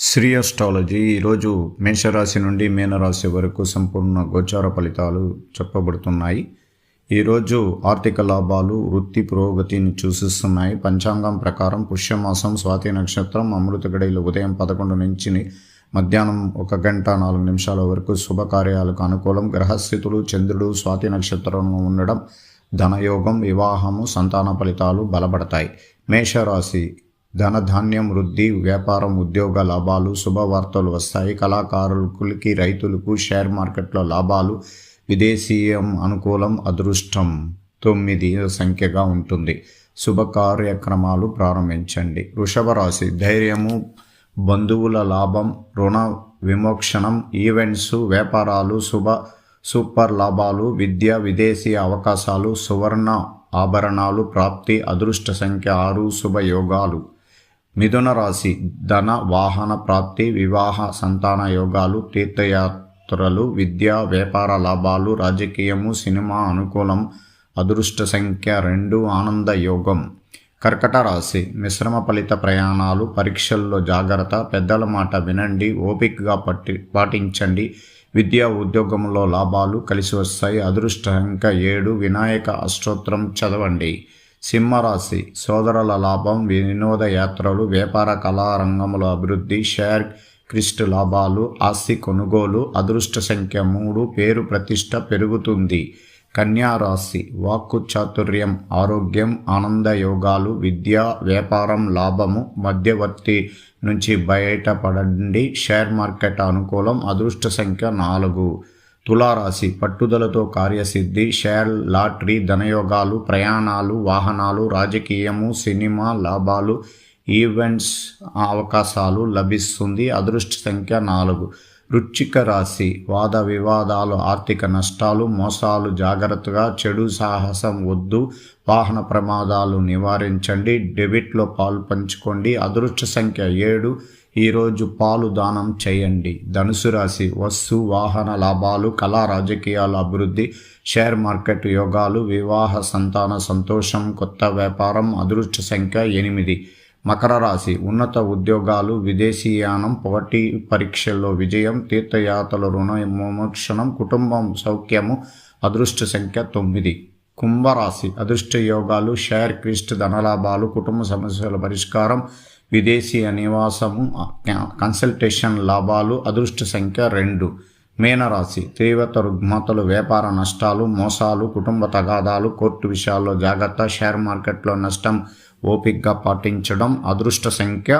Shri astrology ఈరోజు మేషరాశి నుండి మీనరాశి వరకు సంపూర్ణ గోచార ఫలితాలు చెప్పబడుతున్నాయి. ఈరోజు ఆర్థిక లాభాలు వృత్తి పురోగతిని సూచిస్తున్నాయి. పంచాంగం ప్రకారం పుష్యమాసం స్వాతి నక్షత్రం అమృత గడియలు ఉదయం పదకొండు నుంచి మధ్యాహ్నం ఒక గంట నాలుగు నిమిషాల వరకు శుభకార్యాలకు అనుకూలం. గ్రహస్థితులు చంద్రుడు స్వాతి నక్షత్రంలో ఉండడం ధనయోగం వివాహము సంతాన ఫలితాలు బలపడతాయి. మేషరాశి ధనధాన్యం వృద్ధి వ్యాపారం ఉద్యోగ లాభాలు శుభవార్తలు వస్తాయి. కళాకారులకి రైతులకు షేర్ మార్కెట్లో లాభాలు విదేశీయం అనుకూలం అదృష్టం తొమ్మిది సంఖ్యగా ఉంటుంది. శుభ కార్యక్రమాలు ప్రారంభించండి. వృషభ రాశి ధైర్యము బంధువుల లాభం రుణ విమోక్షణం ఈవెంట్స్ వ్యాపారాలు శుభ సూపర్ లాభాలు విద్య విదేశీ అవకాశాలు సువర్ణ ఆభరణాలు ప్రాప్తి అదృష్ట సంఖ్య ఆరు శుభయోగాలు మిథున రాశి ధన వాహన ప్రాప్తి వివాహ సంతాన యోగాలు తీర్థయాత్రలు విద్య వ్యాపార లాభాలు రాజకీయము సినిమా అనుకూలం అదృష్ట సంఖ్య రెండు ఆనంద యోగం. కర్కట రాశి మిశ్రమ ఫలిత ప్రయాణాలు పరీక్షల్లో జాగ్రత్త పెద్దల మాట వినండి ఓపికగా పట్టి పాటించండి. విద్యా ఉద్యోగంలో లాభాలు కలిసి వస్తాయి. అదృష్ట సంఖ్య ఏడు వినాయక అష్టోత్తరం చదవండి. సింహరాశి సోదరుల లాభం వినోద యాత్రలు వ్యాపార కళారంగముల అభివృద్ధి షేర్ క్రిస్ట్ లాభాలు ఆస్తి కొనుగోలు అదృష్ట సంఖ్య మూడు పేరు ప్రతిష్ట పెరుగుతుంది. కన్యా రాశి వాక్కు చాతుర్యం ఆరోగ్యం ఆనంద యోగాలు విద్య వ్యాపారం లాభము మధ్యవర్తి నుంచి బయటపడండి. షేర్ మార్కెట్ అనుకూలం అదృష్ట సంఖ్య నాలుగు. తులారాశి పట్టుదలతో కార్యసిద్ధి షేర్ లాటరీ ధనయోగాలు ప్రయాణాలు వాహనాలు రాజకీయము సినిమా లాభాలు ఈవెంట్స్ అవకాశాలు లభిస్తుంది. అదృష్ట సంఖ్య నాలుగు. వృచ్చిక రాశి వాద వివాదాలు ఆర్థిక నష్టాలు మోసాలు జాగ్రత్తగా చెడు సాహసం వద్దు వాహన ప్రమాదాలు నివారించండి డెబిట్లో పాలు పంచుకోండి అదృష్ట సంఖ్య ఏడు ఈరోజు పాలు దానం చేయండి. ధనుసు రాశి వస్తు వాహన లాభాలు కళా రాజకీయాల అభివృద్ధి షేర్ మార్కెట్ యోగాలు వివాహ సంతాన సంతోషం కొత్త వ్యాపారం అదృష్ట సంఖ్య ఎనిమిది. మకర రాశి. ఉన్నత ఉద్యోగాలు విదేశీయానం పోటీ పరీక్షల్లో విజయం తీర్థయాత్రల రుణ విమోక్షణం కుటుంబం సౌఖ్యము అదృష్ట సంఖ్య తొమ్మిది. కుంభరాశి. అదృష్ట యోగాలు షేర్ క్రిస్ట్ ధనలాభాలు కుటుంబ సమస్యల పరిష్కారం విదేశీ నివాసము కన్సల్టేషన్ లాభాలు అదృష్ట సంఖ్య రెండు. మీనరాశి. తీవ్రత రుగ్మతలు వ్యాపార నష్టాలు మోసాలు కుటుంబ తగాదాలు కోర్టు విషయాల్లో జాగ్రత్త షేర్ మార్కెట్లో నష్టం ఓపిక్గా పాటించడం అదృష్ట సంఖ్య